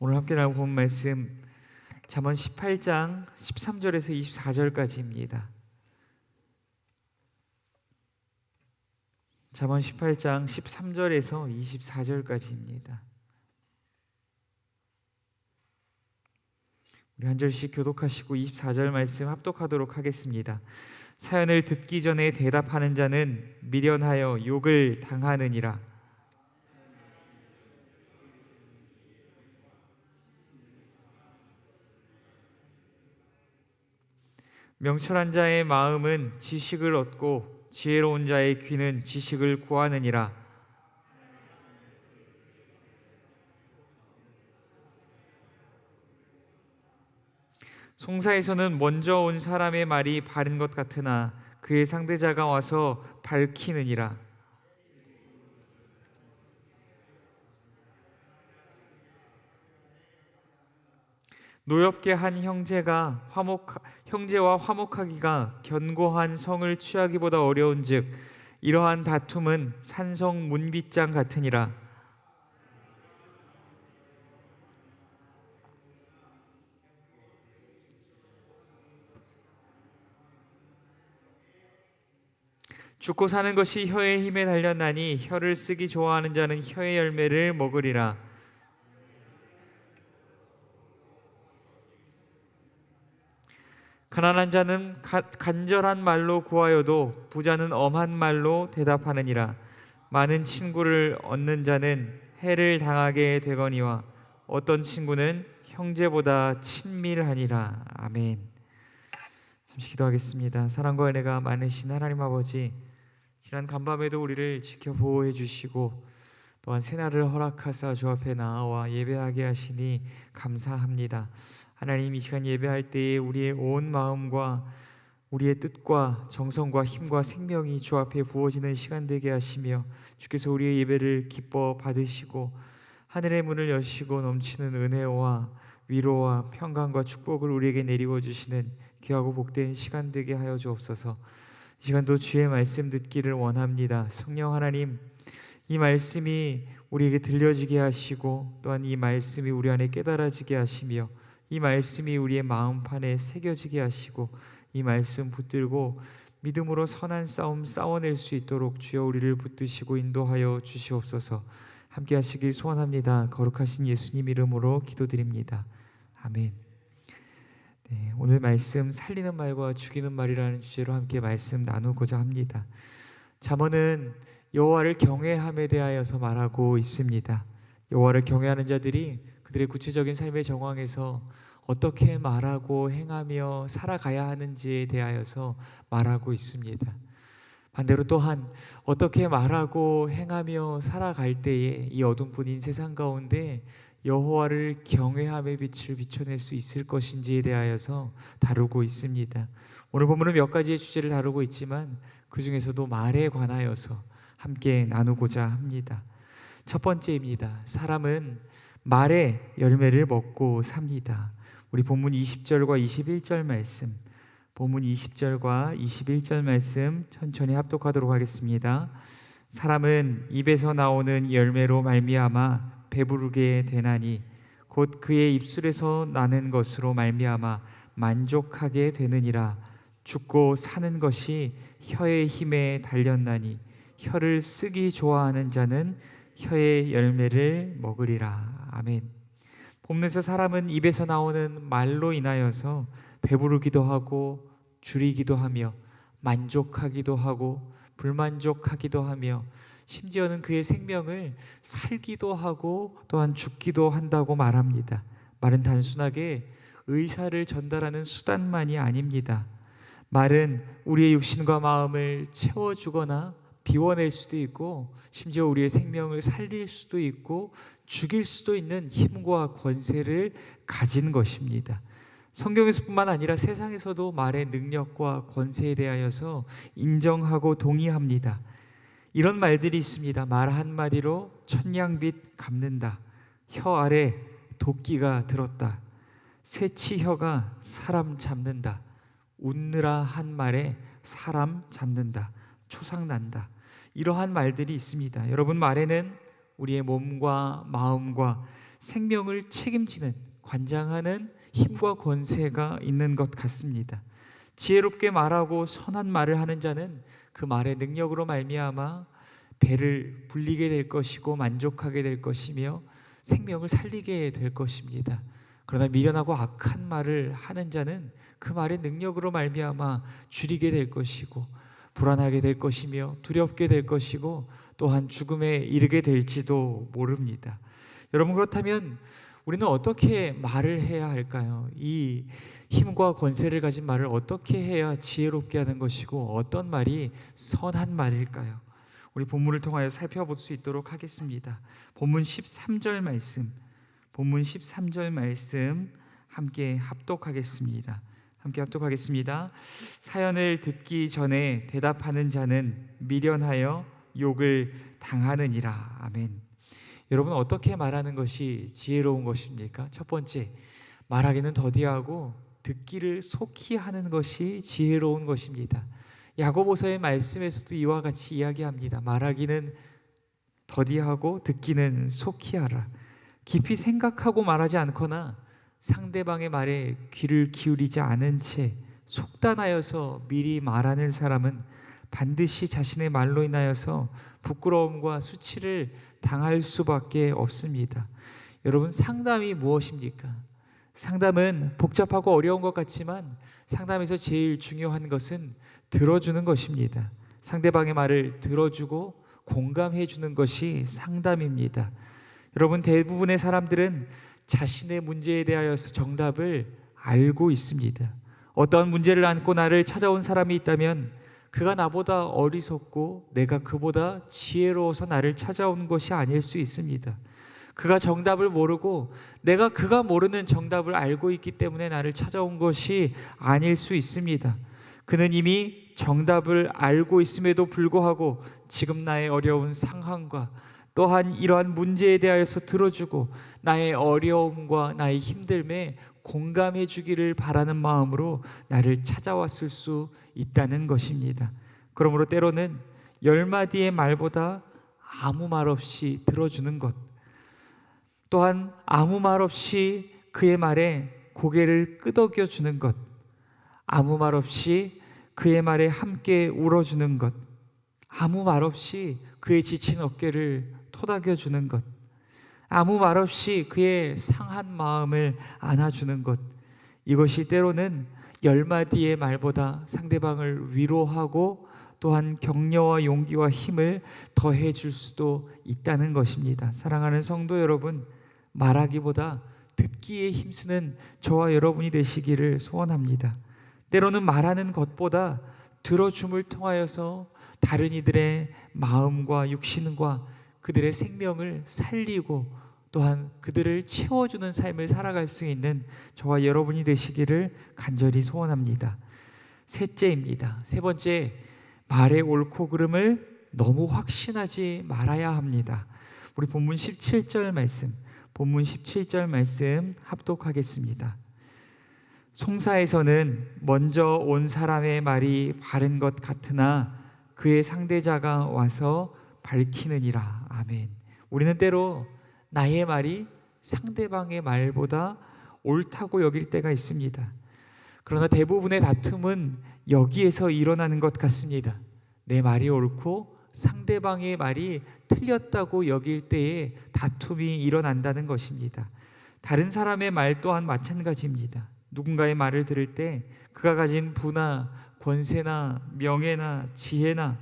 오늘 함께 본 말씀 잠언 18장 13절에서 24절까지입니다. 잠언 18장 13절에서 24절까지입니다. 우리 한 절씩 교독하시고 24절 말씀 합독하도록 하겠습니다. 사연을 듣기 전에 대답하는 자는 미련하여 욕을 당하느니라. 명철한 자의 마음은 지식을 얻고 지혜로운 자의 귀는 지식을 구하느니라. 송사에서는 먼저 온 사람의 말이 바른 것 같으나 그의 상대자가 와서 밝히느니라. 노엽게 한 형제가 화목 형제와 화목하기가 견고한 성을 취하기보다 어려운즉 이러한 다툼은 산성 문빗장 같으니라. 죽고 사는 것이 혀의 힘에 달렸나니 혀를 쓰기 좋아하는 자는 혀의 열매를 먹으리라. 가난한 자는 가, 간절한 말로 구하여도 부자는 엄한 말로 대답하느니라. 많은 친구를 얻는 자는 해를 당하게 되거니와 어떤 친구는 형제보다 친밀하니라. 아멘. 잠시 기도하겠습니다. 사랑과 은혜가 많으신 하나님 아버지, 지난 간밤에도 우리를 지켜 보호해 주시고 또한 새날을 허락하사 주 앞에 나와 예배하게 하시니 감사합니다. 하나님 이 시간 예배할 때에 우리의 온 마음과 우리의 뜻과 정성과 힘과 생명이 주 앞에 부어지는 시간 되게 하시며 주께서 우리의 예배를 기뻐 받으시고 하늘의 문을 여시고 넘치는 은혜와 위로와 평강과 축복을 우리에게 내리워 주시는 귀하고 복된 시간 되게 하여 주옵소서. 이 시간도 주의 말씀 듣기를 원합니다. 성령 하나님 이 말씀이 우리에게 들려지게 하시고 또한 이 말씀이 우리 안에 깨달아지게 하시며 이 말씀이 우리의 마음판에 새겨지게 하시고 이 말씀 붙들고 믿음으로 선한 싸움 싸워낼 수 있도록 주여 우리를 붙드시고 인도하여 주시옵소서. 함께 하시길 소원합니다. 거룩하신 예수님 이름으로 기도드립니다. 아멘. 네, 오늘 말씀 살리는 말과 죽이는 말이라는 주제로 함께 말씀 나누고자 합니다. 잠언은 여호와를 경외함에 대하여서 말하고 있습니다. 여호와를 경외하는 자들이 그들의 구체적인 삶의 정황에서 어떻게 말하고 행하며 살아가야 하는지에 대하여서 말하고 있습니다. 반대로 또한 어떻게 말하고 행하며 살아갈 때에 이 어둠 뿐인 세상 가운데 여호와를 경외함의 빛을 비춰낼 수 있을 것인지에 대하여서 다루고 있습니다. 오늘 본문은 몇 가지의 주제를 다루고 있지만 그 중에서도 말에 관하여서 함께 나누고자 합니다. 첫 번째입니다. 사람은 말의 열매를 먹고 삽니다. 우리 본문 20절과 21절 말씀, 본문 20절과 21절 말씀 천천히 합독하도록 하겠습니다. 사람은 입에서 나오는 열매로 말미암아 배부르게 되나니 곧 그의 입술에서 나는 것으로 말미암아 만족하게 되느니라 죽고 사는 것이 혀의 힘에 달렸나니 혀를 쓰기 좋아하는 자는 혀의 열매를 먹으리라 아멘. 본문에서 사람은 입에서 나오는 말로 인하여서 배부르기도 하고 줄이기도 하며 만족하기도 하고 불만족하기도 하며 심지어는 그의 생명을 살기도 하고 또한 죽기도 한다고 말합니다. 말은 단순하게 의사를 전달하는 수단만이 아닙니다. 말은 우리의 육신과 마음을 채워주거나 비워낼 수도 있고 심지어 우리의 생명을 살릴 수도 있고 죽일 수도 있는 힘과 권세를 가진 것입니다. 성경에서뿐만 아니라 세상에서도 말의 능력과 권세에 대하여서 인정하고 동의합니다. 이런 말들이 있습니다. 말 한마디로 천냥빛 갚는다. 혀 아래 도끼가 들었다. 새치혀가 사람 잡는다. 웃느라 한 말에 사람 잡는다. 초상난다. 이러한 말들이 있습니다. 여러분 말에는 우리의 몸과 마음과 생명을 책임지는 관장하는 힘과 권세가 있는 것 같습니다. 지혜롭게 말하고 선한 말을 하는 자는 그 말의 능력으로 말미암아 배를 불리게 될 것이고 만족하게 될 것이며 생명을 살리게 될 것입니다. 그러나 미련하고 악한 말을 하는 자는 그 말의 능력으로 말미암아 줄이게 될 것이고 불안하게 될 것이며 두렵게 될 것이고 또한 죽음에 이르게 될지도 모릅니다. 여러분 그렇다면 우리는 어떻게 말을 해야 할까요? 이 힘과 권세를 가진 말을 어떻게 해야 지혜롭게 하는 것이고 어떤 말이 선한 말일까요? 우리 본문을 통하여 살펴볼 수 있도록 하겠습니다. 본문 13절 말씀. 본문 13절 말씀 함께 합독하겠습니다. 함께 합독하겠습니다. 사연을 듣기 전에 대답하는 자는 미련하여 욕을 당하느니라. 아멘. 여러분 어떻게 말하는 것이 지혜로운 것입니까? 첫 번째, 말하기는 더디하고 듣기를 속히 하는 것이 지혜로운 것입니다. 야고보서의 말씀에서도 이와 같이 이야기합니다. 말하기는 더디하고 듣기는 속히 하라. 깊이 생각하고 말하지 않거나 상대방의 말에 귀를 기울이지 않은 채 속단하여서 미리 말하는 사람은 반드시 자신의 말로 인하여서 부끄러움과 수치를 당할 수밖에 없습니다. 여러분 상담이 무엇입니까? 상담은 복잡하고 어려운 것 같지만 상담에서 제일 중요한 것은 들어주는 것입니다. 상대방의 말을 들어주고 공감해 주는 것이 상담입니다. 여러분 대부분의 사람들은 자신의 문제에 대하여서 정답을 알고 있습니다. 어떤 문제를 안고 나를 찾아온 사람이 있다면 그가 나보다 어리석고 내가 그보다 지혜로워서 나를 찾아온 것이 아닐 수 있습니다. 그가 정답을 모르고 내가 그가 모르는 정답을 알고 있기 때문에 나를 찾아온 것이 아닐 수 있습니다. 그는 이미 정답을 알고 있음에도 불구하고 지금 나의 어려운 상황과 또한 이러한 문제에 대하여서 들어주고 나의 어려움과 나의 힘듦에 공감해 주기를 바라는 마음으로 나를 찾아왔을 수 있다는 것입니다. 그러므로 때로는 열 마디의 말보다 아무 말 없이 들어주는 것, 또한 아무 말 없이 그의 말에 고개를 끄덕여 주는 것, 아무 말 없이 그의 말에 함께 울어주는 것, 아무 말 없이 그의 지친 어깨를 토닥여 주는 것, 아무 말 없이 그의 상한 마음을 안아주는 것, 이것이 때로는 열 마디의 말보다 상대방을 위로하고 또한 격려와 용기와 힘을 더해 줄 수도 있다는 것입니다. 사랑하는 성도 여러분, 말하기보다 듣기에 힘쓰는 저와 여러분이 되시기를 소원합니다. 때로는 말하는 것보다 들어줌을 통하여서 다른 이들의 마음과 육신과 그들의 생명을 살리고 또한 그들을 채워주는 삶을 살아갈 수 있는 저와 여러분이 되시기를 간절히 소원합니다. 셋째입니다. 세 번째, 말의 옳고 그름을 너무 확신하지 말아야 합니다. 우리 본문 17절 말씀, 본문 17절 말씀 합독하겠습니다. 송사에서는 먼저 온 사람의 말이 바른 것 같으나 그의 상대자가 와서 밝히느니라. 아멘. 우리는 때로 나의 말이 상대방의 말보다 옳다고 여길 때가 있습니다. 그러나 대부분의 다툼은 여기에서 일어나는 것 같습니다. 내 말이 옳고 상대방의 말이 틀렸다고 여길 때에 다툼이 일어난다는 것입니다. 다른 사람의 말 또한 마찬가지입니다. 누군가의 말을 들을 때 그가 가진 부나 권세나 명예나 지혜나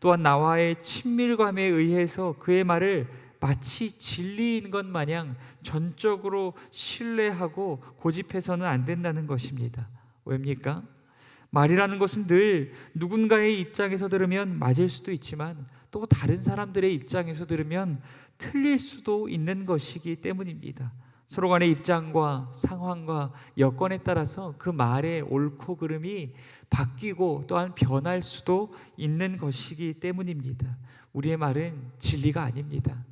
또한 나와의 친밀감에 의해서 그의 말을 마치 진리인 것 마냥 전적으로 신뢰하고 고집해서는 안 된다는 것입니다. 왜입니까? 말이라는 것은 늘 누군가의 입장에서 들으면 맞을 수도 있지만 또 다른 사람들의 입장에서 들으면 틀릴 수도 있는 것이기 때문입니다. 서로 간의 입장과 상황과 여건에 따라서 그 말의 옳고 그름이 바뀌고 또한 변할 수도 있는 것이기 때문입니다. 우리의 말은 진리가 아닙니다.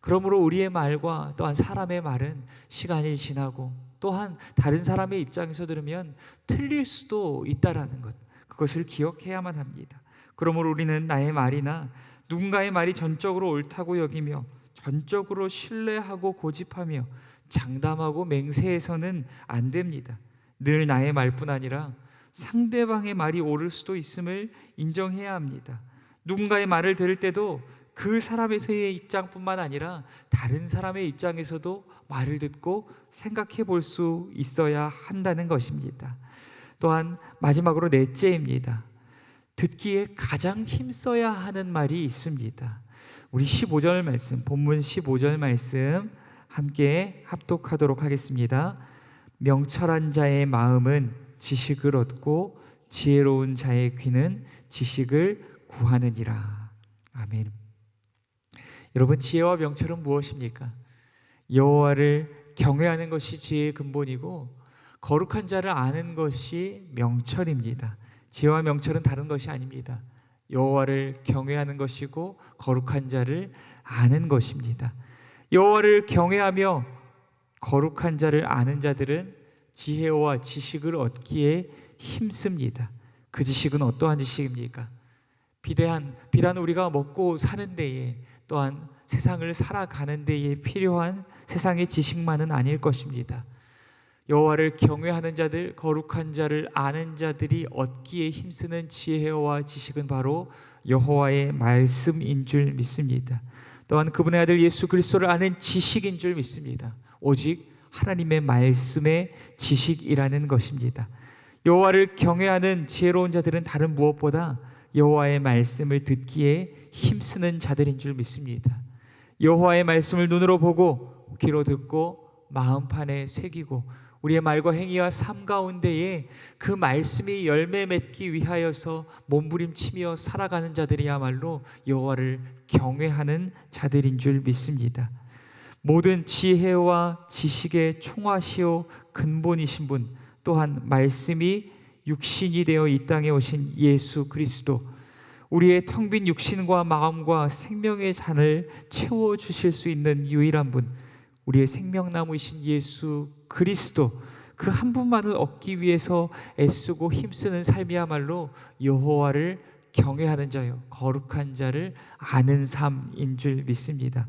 그러므로 우리의 말과 또한 사람의 말은 시간이 지나고 또한 다른 사람의 입장에서 들으면 틀릴 수도 있다라는 것. 그것을 기억해야만 합니다. 그러므로 우리는 나의 말이나 누군가의 말이 전적으로 옳다고 여기며 전적으로 신뢰하고 고집하며 장담하고 맹세해서는 안 됩니다. 늘 나의 말뿐 아니라 상대방의 말이 옳을 수도 있음을 인정해야 합니다. 누군가의 말을 들을 때도 그 사람에서의 입장뿐만 아니라 다른 사람의 입장에서도 말을 듣고 생각해 볼 수 있어야 한다는 것입니다. 또한 마지막으로 넷째입니다. 듣기에 가장 힘써야 하는 말이 있습니다. 우리 15절 말씀, 본문 15절 말씀 함께 합독하도록 하겠습니다. 명철한 자의 마음은 지식을 얻고 지혜로운 자의 귀는 지식을 구하느니라. 아멘. 여러분 지혜와 명철은 무엇입니까? 여호와를 경외하는 것이 지혜의 근본이고 거룩한 자를 아는 것이 명철입니다. 지혜와 명철은 다른 것이 아닙니다. 여호와를 경외하는 것이고 거룩한 자를 아는 것입니다. 여호와를 경외하며 거룩한 자를 아는 자들은 지혜와 지식을 얻기에 힘씁니다. 그 지식은 어떠한 지식입니까? 비대한 비단 우리가 먹고 사는 데에 또한 세상을 살아가는 데에 필요한 세상의 지식만은 아닐 것입니다. 여호와를 경외하는 자들, 거룩한 자를 아는 자들이 얻기에 힘쓰는 지혜와 지식은 바로 여호와의 말씀인 줄 믿습니다. 또한 그분의 아들 예수 그리스도를 아는 지식인 줄 믿습니다. 오직 하나님의 말씀의 지식이라는 것입니다. 여호와를 경외하는 지혜로운 자들은 다른 무엇보다 여호와의 말씀을 듣기에 힘쓰는 자들인 줄 믿습니다. 여호와의 말씀을 눈으로 보고 귀로 듣고 마음판에 새기고 우리의 말과 행위와 삶 가운데에 그 말씀이 열매 맺기 위하여서 몸부림치며 살아가는 자들이야말로 여호와를 경외하는 자들인 줄 믿습니다. 모든 지혜와 지식의 총화시오 근본이신 분 또한 말씀이 육신이 되어 이 땅에 오신 예수 그리스도 우리의 텅 빈 육신과 마음과 생명의 잔을 채워 주실 수 있는 유일한 분 우리의 생명나무이신 예수 그리스도 그 한 분만을 얻기 위해서 애쓰고 힘쓰는 삶이야말로 여호와를 경외하는 자요 거룩한 자를 아는 삶인 줄 믿습니다.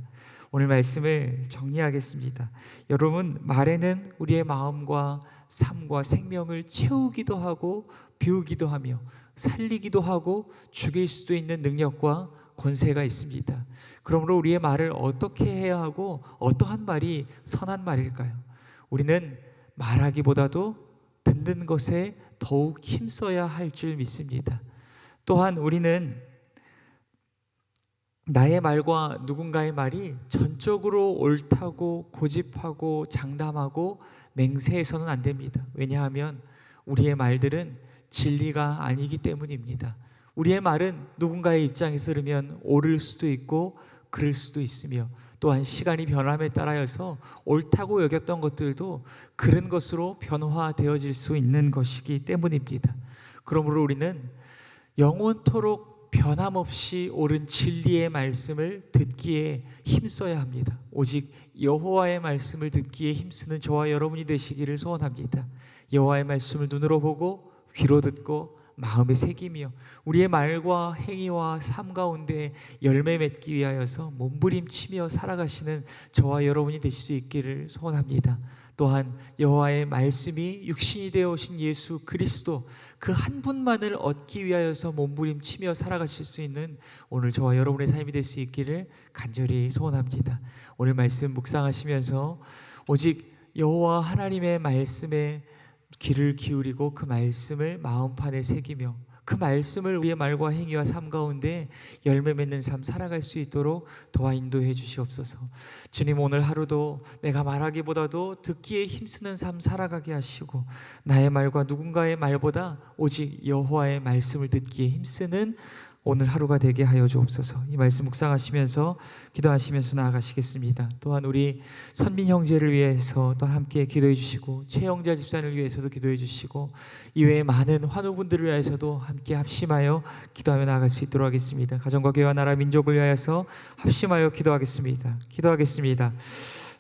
오늘 말씀을 정리하겠습니다. 여러분 말에는 우리의 마음과 삶과 생명을 채우기도 하고 비우기도 하며 살리기도 하고 죽일 수도 있는 능력과 권세가 있습니다. 그러므로 우리의 말을 어떻게 해야 하고 어떠한 말이 선한 말일까요? 우리는 말하기보다도 듣는 것에 더욱 힘써야 할 줄 믿습니다. 또한 우리는 나의 말과 누군가의 말이 전적으로 옳다고 고집하고 장담하고 맹세해서는 안 됩니다. 왜냐하면 우리의 말들은 진리가 아니기 때문입니다. 우리의 말은 누군가의 입장에서 들으면 옳을 수도 있고 그럴 수도 있으며 또한 시간이 변함에 따라서 옳다고 여겼던 것들도 그런 것으로 변화되어질 수 있는 것이기 때문입니다. 그러므로 우리는 영원토록 변함없이 옳은 진리의 말씀을 듣기에 힘써야 합니다. 오직 여호와의 말씀을 듣기에 힘쓰는 저와 여러분이 되시기를 소원합니다. 여호와의 말씀을 눈으로 보고 귀로 듣고 마음에 새기며 우리의 말과 행위와 삶 가운데 열매 맺기 위하여서 몸부림치며 살아가시는 저와 여러분이 되실 수 있기를 소원합니다. 또한 여호와의 말씀이 육신이 되어 오신 예수 그리스도 그 한 분만을 얻기 위하여서 몸부림치며 살아가실 수 있는 오늘 저와 여러분의 삶이 될 수 있기를 간절히 소원합니다. 오늘 말씀 묵상하시면서 오직 여호와 하나님의 말씀에 귀를 기울이고 그 말씀을 마음판에 새기며 그 말씀을 우리의 말과 행위와 삶 가운데 열매 맺는 삶 살아갈 수 있도록 도와 인도해 주시옵소서. 주님 오늘 하루도 내가 말하기보다도 듣기에 힘쓰는 삶 살아가게 하시고 나의 말과 누군가의 말보다 오직 여호와의 말씀을 듣기에 힘쓰는 오늘 하루가 되게 하여 주옵소서. 이 말씀 묵상하시면서 기도하시면서 나아가시겠습니다. 또한 우리 선민 형제를 위해서 또 함께 기도해 주시고 최영자 집사를 위해서도 기도해 주시고 이외에 많은 환우분들을 위해서도 함께 합심하여 기도하며 나아갈 수 있도록 하겠습니다. 가정과 교회와 나라 민족을 위하여서 합심하여 기도하겠습니다. 기도하겠습니다.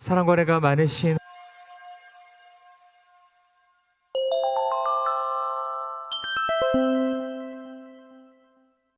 사랑과 내가 많으신